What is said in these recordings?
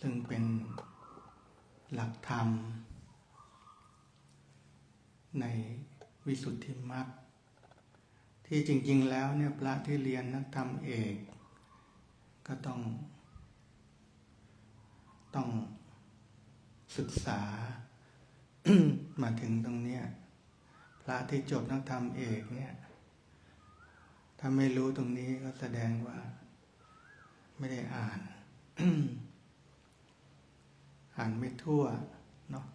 ซึ่งเป็นหลักธรรม ในวิสุทธิมรรคที่จริง ๆ แล้วเนี่ยพระที่เรียนนักธรรมเอก ก็ต้อง ต้องศึกษามาถึงตรงเนี้ยพระที่จบนักธรรมเอกเนี่ยถ้าไม่รู้ตรงนี้ก็แสดงว่า ไม่ได้อ่าน อ่านไม่ทั่วเนาะ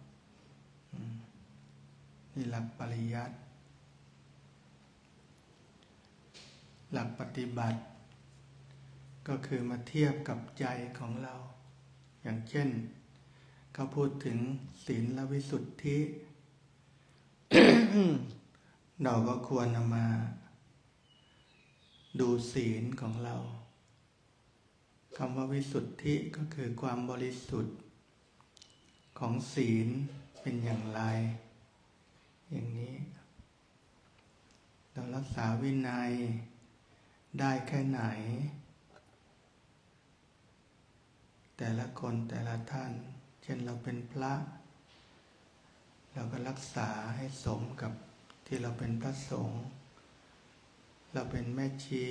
นี่หลักปริยัติหลักปฏิบัติ ก็คือมาเทียบกับใจของเรา อย่างเช่นเขาพูดถึงศีลและวิสุทธิเราก็ควรนำมา ดูศีลของเราคำว่าวิสุทธิก็คือความบริสุทธิ์ ของศีลเป็นอย่างไร อย่างนี้ เรารักษาวินัยได้แค่ไหน แต่ละคนแต่ละท่าน เช่นเราเป็นพระ เราก็รักษาให้สมกับที่เราเป็นพระสงฆ์เราเป็นแม่ชี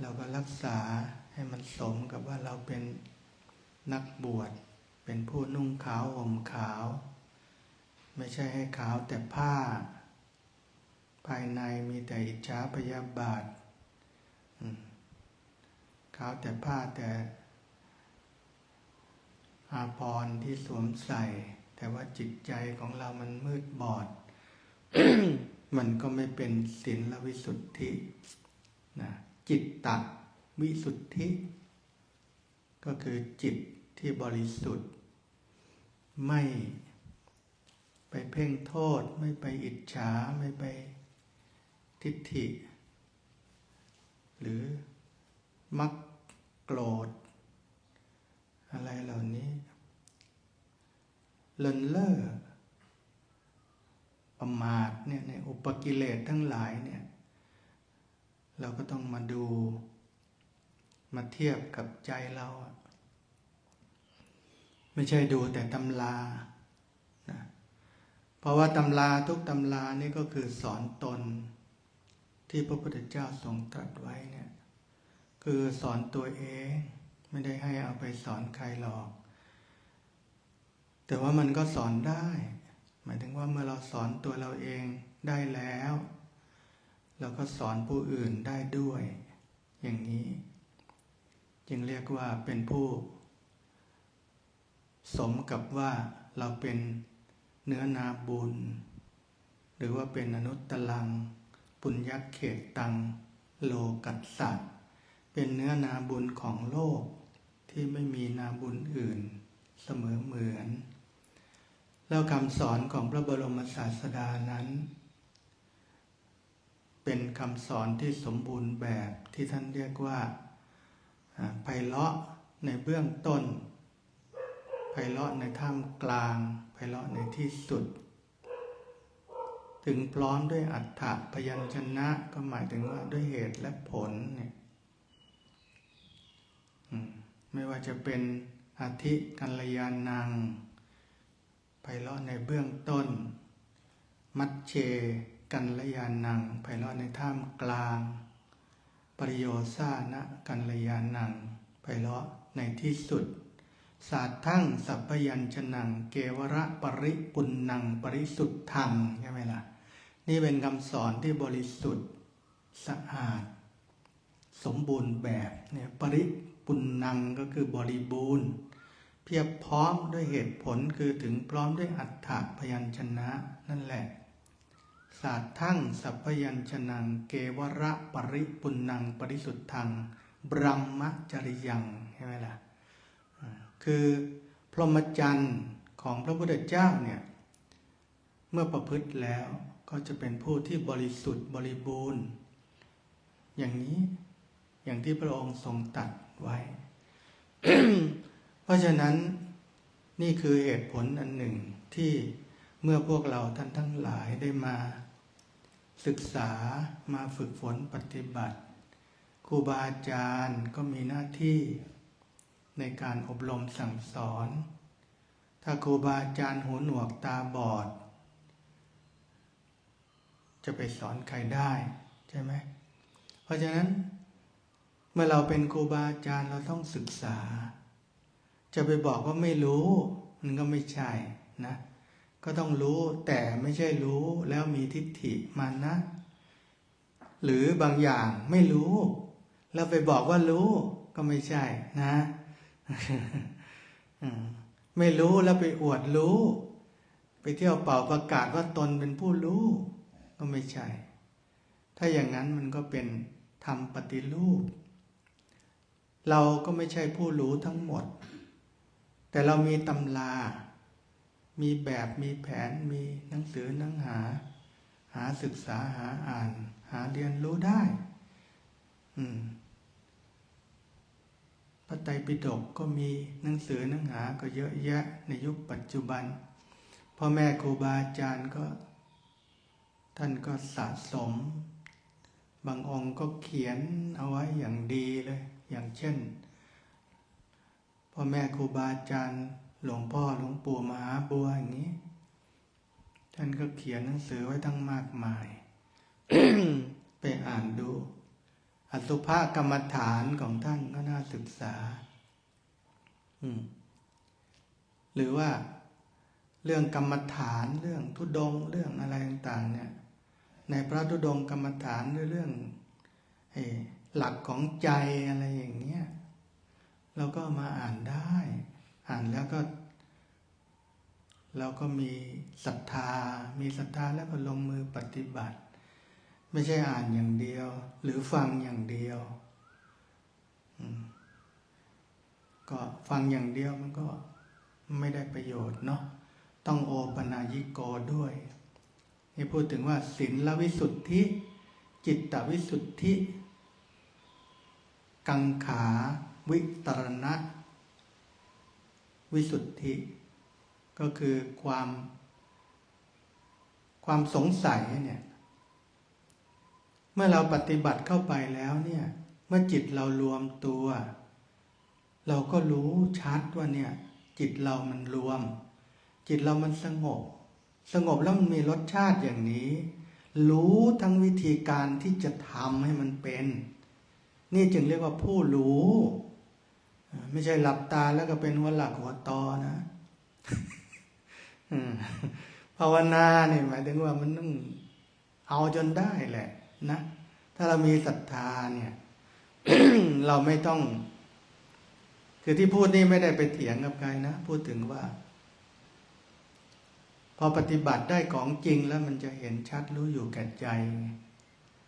เราก็รักษาให้มันสมกับว่าเราเป็นนักบวช เป็นผู้นุ่งขาวห่มขาว ไม่ใช่ให้ขาวแต่ผ้า ภายในมีแต่อิจฉาพยาบาทขาวแต่ผ้าแต่อาภรณ์ที่สวมใส่ แต่ว่าจิตใจของเรามันมืดบอด มันก็ไม่เป็นศีลวิสุทธินะจิตตวิสุทธิ ก็คือจิต ที่บริสุทธิ์ ไม่ไปเพ่งโทษ ไม่ไปอิจฉา ไม่ไปทิฏฐิ หรือมักโกรธ อะไรเหล่านี้เลินเล่อประมาทเนี่ยในอุปกิเลสทั้งหลายเนี่ยเราก็ต้องมาดู มาเทียบกับใจเรา ไม่ใช่ดูแต่ตำรานะเพราะว่าตำราทุกตำรานี่ก็คือสอนตน ที่พระพุทธเจ้าทรงตรัสไว้เนี่ยคือสอนตัวเองไม่ได้ให้เอาไปสอนใครหรอก แต่ว่ามันก็สอนได้ หมายถึงว่าเมื่อเราสอนตัวเราเองได้แล้ว เราก็สอนผู้อื่นได้ด้วย อย่างนี้ จึงเรียกว่าเป็นผู้ สมกับว่าเราเป็นเนื้อนาบุญ หรือว่าเป็นอนุตตลัง ปุญญเขตตัง โลกัสสัตเป็นเนื้อนาบุญของโลกที่ไม่มีนาบุญอื่นเสมอเหมือน แล้วคำสอนของพระบรมศาสดานั้น เป็นคำสอนที่สมบูรณ์แบบที่ท่านเรียกว่าไพเราะในเบื้องต้น ไพเราะในท่ามกลางไพเราะในที่สุด ถึงพร้อมด้วยอัฏฐพยัญชนะก็หมายถึงว่าด้วยเหตุและผลเนี่ยไม่ว่าจะเป็นอาทิกัลยาณังไพเราะในเบื้องต้น มัชเชกัลยาณังไพเราะในท่ามกลาง ปริโยซานะกัลยาณังไพเราะในที่สุด ศาสตร์ทั้งสัพยัญชนะเกวระปริปุณนังปริสุทธังใช่ไหมล่ะ นี่เป็นคำสอนที่บริสุทธิ์สะอาด สมบูรณ์แบบเนี่ยปริปุณนังก็คือบริบูรณ์ เพียบพร้อมด้วยเหตุผลคือถึงพร้อมด้วยอัฏฐพยัญชนะนั่นแหละศาสตร์ทั้งสัพพยัญชนะเกวระปริปุณนังปริสุทธังบรมมจริยังใช่ไหมล่ะ คือพรหมจรรย์ของพระพุทธเจ้าเนี่ยเมื่อประพฤติแล้วก็จะเป็นผู้ที่บริสุทธิ์บริบูรณ์ อย่างนี้อย่างที่พระองค์ทรงตัดไว้ เพราะฉะนั้นนี่คือเหตุผลอันหนึ่งที่เมื่อพวกเราท่านทั้งหลายได้มา ศึกษามาฝึกฝนปฏิบัติครูบาอาจารย์ก็มีหน้าที่ ในการอบรมสั่งสอน ถ้าครูบาอาจารย์หูหนวกตาบอด จะไปสอนใครได้ใช่ไหม เพราะฉะนั้น เมื่อเราเป็นครูบาอาจารย์เราต้องศึกษา จะไปบอกว่าไม่รู้ มันก็ไม่ใช่นะ ก็ต้องรู้แต่ไม่ใช่รู้แล้วมีทิฏฐิมานะ หรือบางอย่างไม่รู้ แล้วไปบอกว่ารู้ก็ไม่ใช่นะ ไม่รู้แล้วไปอวดรู้ ไปเที่ยวเป่าประกาศว่าตนเป็นผู้รู้ ก็ไม่ใช่ ถ้าอย่างนั้นมันก็เป็นทำปฏิรูป เราก็ไม่ใช่ผู้รู้ทั้งหมด แต่เรามีตำรา มีแบบมีแผนมีหนังสือหนังหา หาศึกษาหาอ่าน หาเรียนรู้ได้ อืม ระไตรปิฎกก็มีหนังสือหนังหาก็เยอะแยะในยุคปัจจุบันพ่อแม่ครูบาอาจารย์ก็ ท่านก็สะสม บางองค์ก็เขียนเอาไว้อย่างดีเลย อย่างเช่นพ่อแม่ครูบาอาจารย์หลวงพ่อหลวงปู่มหาบัวอย่างนี้ ท่านก็เขียนหนังสือไว้ทั้งมากมาย ไปอ่านดู อสุภกรรมฐานของท่านก็น่าศึกษา หรือว่าเรื่องกรรมฐานเรื่องทุดงเรื่องอะไรต่างๆเนี่ย ในพระทุดงกรรมฐานเรื่องเอ่อหลักของใจอะไรอย่างเงี้ยเราก็มาอ่านได้ อ่านแล้วก็ เราก็มีศรัทธา มีศรัทธาแล้วก็ลงมือปฏิบัติ ไม่ใช่อ่านอย่างเดียว หรือฟังอย่างเดียวก็ฟังอย่างเดียวมันก็ไม่ได้ประโยชน์เนาะต้องโอปนายิโกด้วยนี่พูดถึงว่าศีลวิสุทธิ จิตตวิสุทธิ กังขาวิตรณะ วิสุทธิ ก็คือความ ความสงสัยเนี่ย เมื่อเราปฏิบัติเข้าไปแล้วเนี่ย เมื่อจิตเรารวมตัว เราก็รู้ชัดว่าเนี่ย จิตเรามันรวม จิตเรามันสงบ สงบแล้วมันมีรสชาติอย่างนี้ รู้ทั้งวิธีการที่จะทำให้มันเป็น นี่จึงเรียกว่าผู้รู้ ไม่ใช่หลับตาแล้วก็เป็นหัวหลักหัวตอนะภาวนาเนี่ยหมายถึงว่ามันต้องเอาจนได้แหละ นะ ถ้าเรามีศรัทธาเนี่ย เราไม่ต้อง คือที่พูดนี่ไม่ได้ไปเถียงกับใครนะ พูดถึงว่า พอปฏิบัติได้ของจริงแล้วมันจะเห็นชัดรู้อยู่แก่ใจ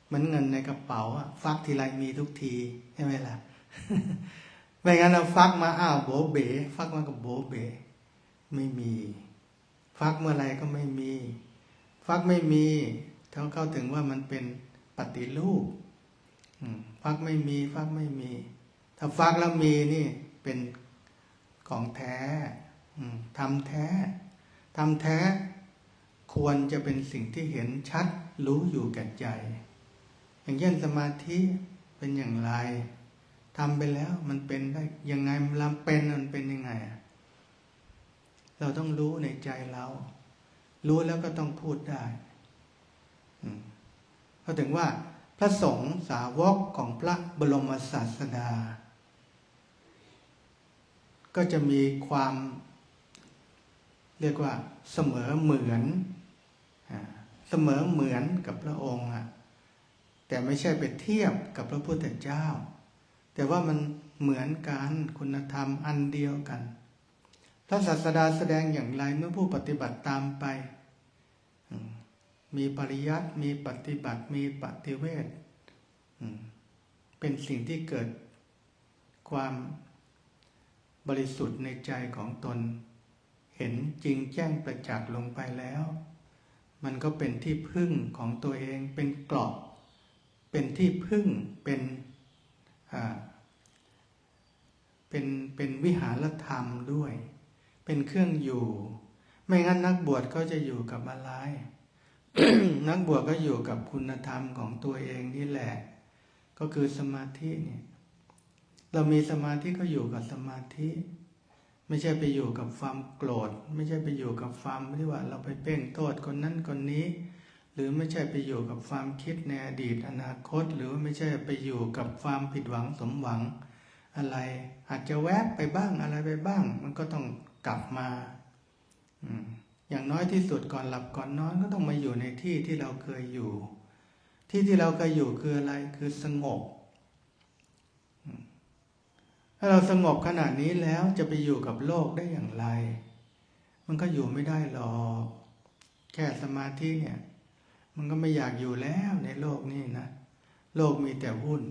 เหมือนเงินในกระเป๋าอะฟักทีไรมีทุกทีใช่ไหมล่ะไม่งั้นเราฟักมาอ้าวโบเบฟักมากับโบเบไม่มี ฟักเมื่อไรก็ไม่มี ฟักไม่มีเท่าเข้าถึงว่ามันเป็น ฏิรูปฟักไม่มีฟักไม่มี ถ้าฟักแล้วมีนี่เป็นของแท้ทำแท้ทำแท้ ควรจะเป็นสิ่งที่เห็นชัดรู้อยู่แก่ใจ อย่างเช่นสมาธิเป็นอย่างไรทำไปแล้วมันเป็นได้ยังไงมันลำเป็นมันเป็นยังไง เราต้องรู้ในใจเรา รู้แล้วก็ต้องพูดได้ เพราถึงว่าพระสงฆ์สาวกของพระบรมศาสดา ก็จะมีความ เรียกว่าเสมอเหมือนเสมอเหมือนกับพระองค์แต่ไม่ใช่ไปเทียบกับพระพุทธเจ้า แต่ว่ามันเหมือนกันคุณธรรมอันเดียวกันพระศาสดาแสดงอย่างไรเมื่อผู้ปฏิบัติตามไป มีปริยัติมีปฏิบัติมีปฏิเวทเป็นสิ่งที่เกิดความบริสุทธิ์ในใจของตน เห็นจริงแจ้งประจักษ์ลงไปแล้ว มันก็เป็นที่พึ่งของตัวเองเป็นกรอบ เป็นที่พึ่งเป็นเป็นเป็นวิหารธรรมด้วย เป็นเครื่องอยู่ ไม่งั้นนักบวชก็จะอยู่กับอะไร นักบวชก็อยู่กับคุณธรรมของตัวเองนี่แหละ ก็คือสมาธิเนี่ย เรามีสมาธิก็อยู่กับสมาธิ ไม่ใช่ไปอยู่กับความโกรธ ไม่ใช่ไปอยู่กับความที่ว่า เราไปเป้งโทษคนนั้นคนนี้ หรือไม่ใช่ไปอยู่กับความคิดในอดีตอนาคต หรือไม่ใช่ไปอยู่กับความผิดหวังสมหวัง อะไร อาจจะแวบไปบ้างอะไรไปบ้าง มันก็ต้องกลับมา อืม อย่างน้อยที่สุดก่อนหลับก่อนนอนก็ต้องมาอยู่ในที่ที่เราเคยอยู่ ที่ที่เราเคยอยู่คืออะไรคือสงบ ถ้าเราสงบขนาดนี้แล้วจะไปอยู่กับโลกได้อย่างไร มันก็อยู่ไม่ได้หรอกแค่สมาธิเนี่ย มันก็ไม่อยากอยู่แล้วในโลกนี้นะโลกมีแต่วุ่น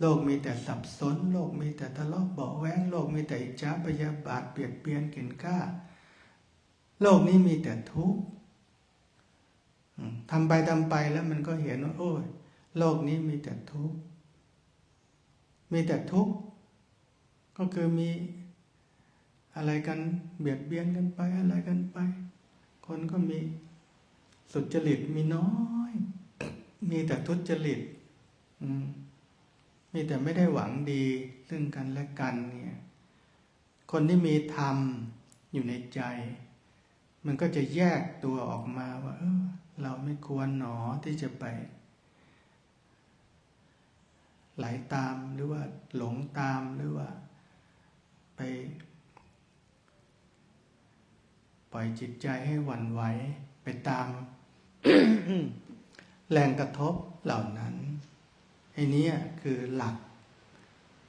โลกมีแต่สับสน โลกมีแต่ทะเลาะเบาแวงโลกมีแต่อิจฉาพยาบาทเปลียดเปลี่ยนเกินก้า โลกนี้มีแต่ทุกข์ทำไปทำไปแล้วมันก็เห็นว่าโอ้ยโลกนี้มีแต่ทุกข์มีแต่ทุกข์ก็คือมีอะไรกันเบียดเบียนกันไปอะไรกันไป คนก็มีสุจริตมีน้อย มีแต่ทุจริตมีแต่ไม่ได้หวังดีซึ่งกันและกันเนี่ย คนที่มีธรรมอยู่ในใจ มันก็จะแยกตัวออกมาว่าเออเราไม่ควรหนอที่จะไป ไหลตามหรือว่าหลงตามหรือว่า ไป ปล่อยจิตใจให้หวั่นไหวไปตาม แรงกระทบเหล่านั้นไอ้นี้คือหลัก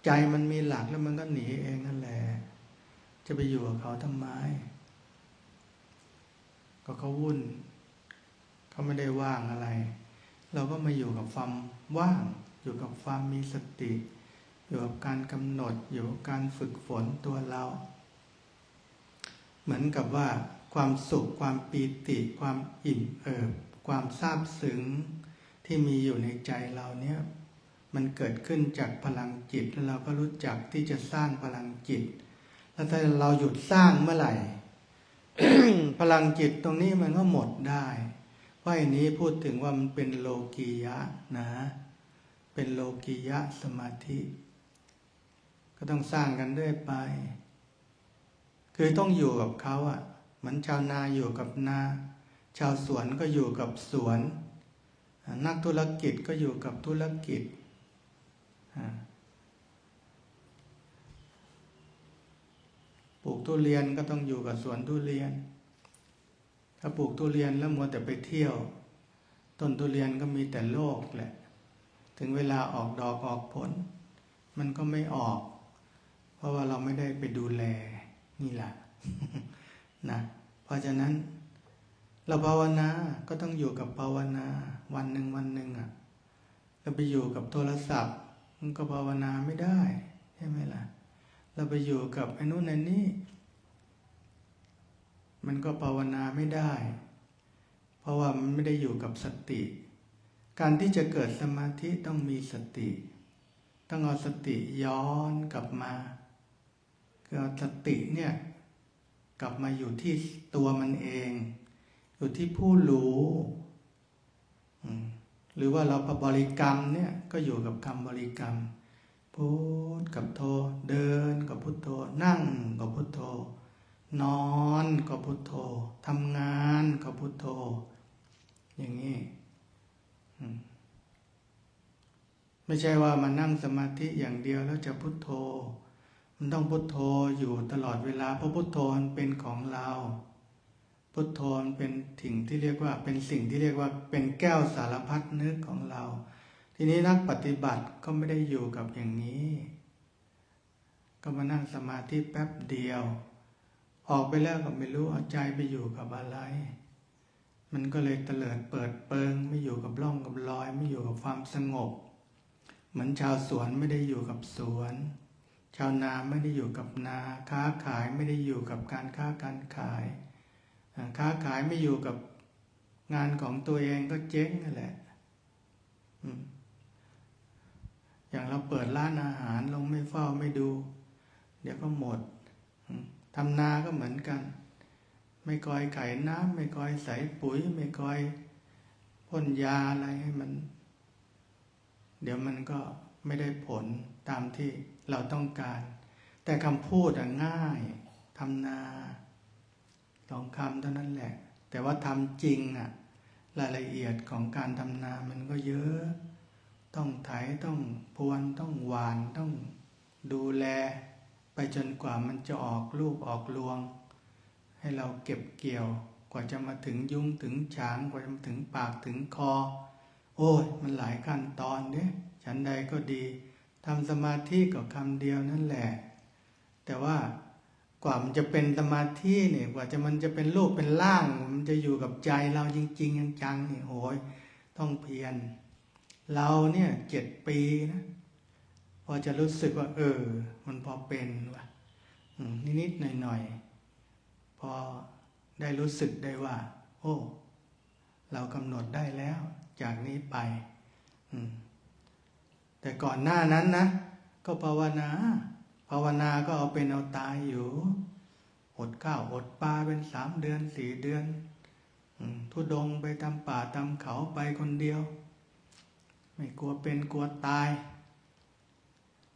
ใจมันมีหลักแล้วมันก็หนีเองนั่นแหละ จะไปอยู่กับเขาทำไม ก็เขาวุ่นเขาไม่ได้ว่างอะไร เราก็มาอยู่กับความว่าง อยู่กับความมีสติ อยู่กับการกำหนดอยู่กับการฝึกฝนตัวเรา เหมือนกับว่า ความสุขความปีติ ความอิ่มเอิบ ความซาบซึ้งที่มีอยู่ในใจเราเนี่ยมันเกิดขึ้นจากพลังจิตแล้วเราก็รู้จักที่จะสร้างพลังจิต แล้วถ้าเราหยุดสร้างเมื่อไหร่ พลังจิตตรงนี้มันก็หมดได้เพราะอันนี้พูดถึงว่ามันเป็นโลกียะนะ เป็นโลกียะสมาธิ ก็ต้องสร้างกันเรื่อยไป คือต้องอยู่กับเขาอะ่ะเหมือนชาวนาอยู่กับนา ชาวสวนก็อยู่กับสวน นักธุรกิจก็อยู่กับธุรกิจ ปลูกทุเรียนก็ต้องอยู่กับสวนทุเรียน ถ้าปลูกทุเรียนแล้วมัวแต่ไปเที่ยว ต้นทุเรียนก็มีแต่โลกแหละ ถึงเวลาออกดอกออกผล มันก็ไม่ออก เพราะว่าเราไม่ได้ไปดูแลนี่แหละนะเพราะฉะนั้นเราภาวนาก็ต้องอยู่กับภาวนาวันหนึ่งวันหนึ่งอะเราไปอยู่กับโทรศัพท์ มันก็ภาวนาไม่ได้ ใช่ไหมล่ะ เราไปอยู่กับไอ้นู้นไอ้นี้มันก็ภาวนาไม่ได้ เพราะว่ามันไม่ได้อยู่กับสติ การที่จะเกิดสมาธิต้องมีสติ ต้องเอาสติย้อนกลับมาคือเอาสติเนี่ย กลับมาอยู่ที่ตัวมันเอง อยู่ที่ผู้รู้หรือว่าเราบริกรรมเนี่ยก็อยู่กับคำบริกรรม พุทกับโทเดินกับพุทโธนั่งกับพุทโธนอนกับพุทโธทำงานกับพุทโธ อย่างนี้ไม่ใช่ว่ามานั่งสมาธิอย่างเดียวแล้วจะพุทโธ มันต้องพุทโธอยู่ตลอดเวลาเพราะพุทโธมันเป็นของเรา พุทโธมันเป็นถิ่งที่เรียกว่า เป็นสิ่งที่เรียกว่าเป็นแก้วสารพัดนึกของเรา ทีนี้นักปฏิบัติก็ไม่ได้อยู่กับอย่างนี้ ก็มานั่งสมาธิแป๊บเดียว ออกไปแล้วก็ไม่รู้เอาใจไปอยู่กับอะไร มันก็เลยเตลิดเปิดเปิง ไม่อยู่กับร่องกับรอย ไม่อยู่กับความสงบ เหมือนชาวสวนไม่ได้อยู่กับสวน ชาวนาไม่ได้อยู่กับนา ค้าขายไม่ได้อยู่กับการค้าการขาย ค้าขายไม่อยู่กับงานของตัวเองก็เจ๊งนั่นแหละ อ อย่างเราเปิดร้านอาหารลงไม่เฝ้าไม่ดู เดี๋ยวก็หมดทำนาก็เหมือนกัน ไม่คอยไข่น้ำไม่คอยใส่ปุ๋ย ไม่คอยพ่นยาอะไรให้มัน เดี๋ยวมันก็ไม่ได้ผลตามที่เราต้องการ แต่คำพูดง่ายทำนาสองคำเท่านั้นแหละ แต่ว่าทำจริงอะรายละเอียดของการทำนามันก็เยอะ ต้องไถต้องพวนต้องหวานต้องดูแล ไปจนกว่ามันจะออกลูกออกรวง ให้เราเก็บเกี่ยวกว่าจะมาถึงยุงถึงฉางกว่าจะมาถึงปากถึงคอ โอ้ยมันหลายขั้นตอนเด้ฉันใดก็ดีทำสมาธิก็คำเดียวนั่นแหละ แต่ว่ากว่ามันจะเป็นสมาธิเนี่ยกว่าจะมันจะเป็นรูปเป็นร่าง มันจะอยู่กับใจเราจริง ๆ จังๆนี่โอ้ยต้องเพียร เราเนี่ยเจ็ดปีนะ พอจะรู้สึกว่า เออ มันพอเป็นว่ะนิดๆหน่อยๆ พอได้รู้สึกได้ว่า โอ้ เรากำหนดได้แล้ว จากนี้ไปแต่ก่อนหน้านั้นนะ ก็ภาวนา ภาวนาก็เอาเป็นเอาตายอยู่ อดข้าวอดปลาเป็นสามเดือนสี่เดือนอทุดงไปตามป่าตามเขาไปคนเดียว ไม่กลัวเป็นกลัวตาย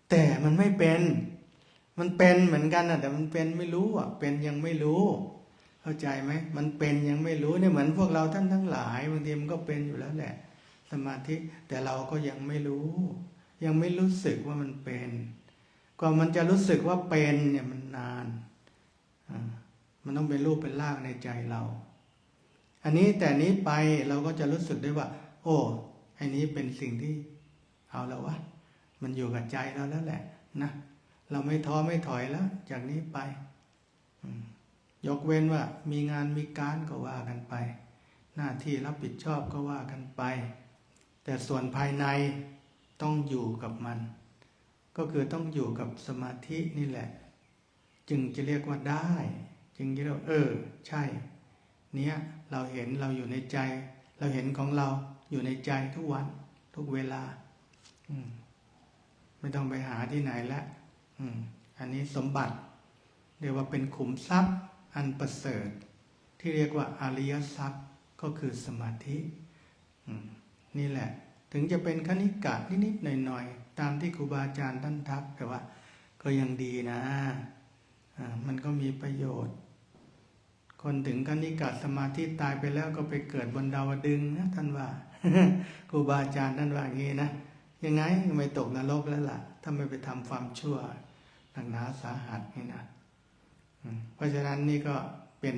แต่มันไม่เป็น มันเป็นเหมือนกันนะแต่มันเป็นไม่รู้อะ เป็นยังไม่รู้ เข้าใจไหมมันเป็นยังไม่รู้เนี่ยเหมือนพวกเราท่านทั้งหลายบางทีมันก็เป็นอยู่แล้วแหละ สมาธิแต่เราก็ยังไม่รู้ ยังไม่รู้สึกว่ามันเป็นกว่ามันจะรู้สึกว่าเป็นเนี่ยมันนานมันต้องเป็นรูปเป็นร่างในใจเรา อันนี้แต่นี้ไปเราก็จะรู้สึกได้ว่า โอ้ อ้นี้เป็นสิ่งที่เอาแล้ววะ มันอยู่กับใจเราแล้วแหละนะเราไม่ท้อไม่ถอยแล้ว จากนี้ไป ยกเว้นว่า มีงานมีการก็ว่ากันไป หน้าที่รับผิดชอบก็ว่ากันไป แต่ส่วนภายในต้องอยู่กับมัน ก็คือต้องอยู่กับสมาธินี่แหละ จึงจะเรียกว่าได้ จึงจะเรียกว่าเออ ใช่ เนี้ยเราเห็นเราอยู่ในใจ เราเห็นของเรา อยู่ในใจทุกวันทุกเวลา อืม ไม่ต้องไปหาที่ไหนแล้วอืม อันนี้สมบัติ เรียกว่าเป็นขุมทรัพย์ อันประเสริฐ ที่เรียกว่าอริยทรัพย์ก็คือสมาธิอืมนี่แหละ ถึงจะเป็นคณิกะนิดๆหน่อยๆ ตามที่ครูบาอาจารย์ท่านทัก แต่ว่าก็ยังดีนะอ่ามันก็มีประโยชน์ คนถึงคณิกะสมาธิตายไปแล้วก็ไปเกิดบนดาวดึงส์นะท่านว่า ครูบาอาจารย์ท่านว่าอย่างนี้นะยังไงไม่ตกนรกแล้วล่ะ ถ้าไม่ไปทำความชั่วหนักหนาสาหัสนี่นะเพราะฉะนั้นนี่ก็เป็น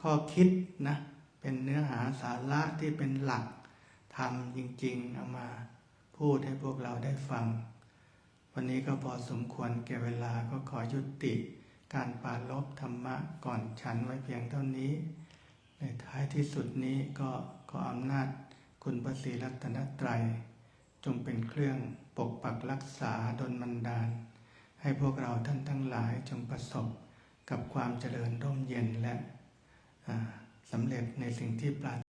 ข้อคิดนะเป็นเนื้อหาสาระที่เป็นหลักทำจริงๆ เอามาพูดให้พวกเราได้ฟัง วันนี้ก็พอสมควรแก่เวลาก็ขอยุติ การปาลบธรรมะก่อนฉันไว้เพียงเท่านี้ ในท้ายที่สุดนี้ก็ขออำนาจ คุณพระศรีรัตนตรัย จงเป็นเครื่องปกปักรักษาดลบันดาล ให้พวกเราท่านทั้งหลายจงประสบกับความเจริญร่มเย็นและสำเร็จในสิ่งที่ปรารถนา